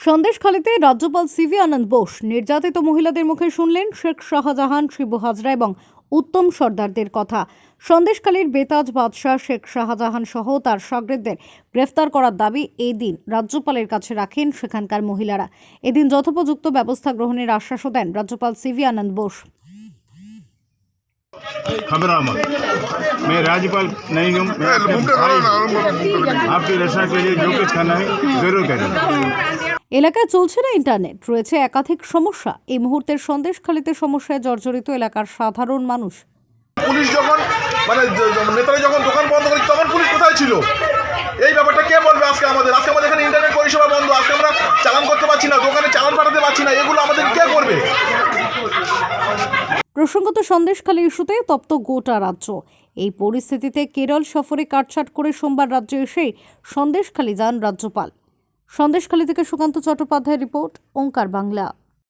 সন্দেশখালীতে রাজ্যপাল সিভি আনন্দ বোস নির্যাতিত মহিলাদের মুখে শুনলেন শেখ শাহজাহান শিবু হাজরা এবং উত্তম সর্দারদের কথা সন্দেশখালীর বেতাজ বাদশাহ শেখ শাহজাহান সহ তার সাগরেদদের গ্রেফতার করার দাবি এই দিন রাজ্যপালের কাছে রাখেন সেখানকার মহিলারা এদিন যথোপযুক্ত ব্যবস্থা গ্রহণের আশ্বাসও দেন রাজ্যপাল সিভি আনন্দ বোস खबरामद मैं राज्यपाल नहीं हूँ मैं अपने मुमकिन भाई करो ना मुमकिन आपकी रक्षा के लिए जो कुछ करना है जरूर करेंगे এলাকায় চলছে না ইন্টারনেট। রয়েছে একাধিক সমস্যা। এই মুহূর্তের সন্দেশখালীতে সমস্যায় জর্জরিত এলাকার সাধারণ মানুষ। পুলিশ যখন মানে নেতারা যখন দোকান বন্ধ করে তখন পুলিশ কোথায় ছিল? এই ব্যাপারটা কে বলবে আজকে আমাদের? আজকে আমাদের এখানে ইন্টারনেট পরিষেবা বন্ধ। আজকে আমরা চালান করতে পারছি না দোকানে চালান পাঠাতে পারছি না। এগুলো আমাদের কে করবে? প্রসঙ্গত সন্দেশখালী ইস্যুতে তপ্ত গোটা রাজ্য। এই পরিস্থিতিতে কেরল সফরে কাটছাট করে সোমবার রাজ্যে এসে সন্দেশখালী যান রাজ্যপাল। সন্দেশখালী থেকে সুকান্ত চট্টোপাধ্যায়ের রিপোর্ট ওঙ্কার বাংলা।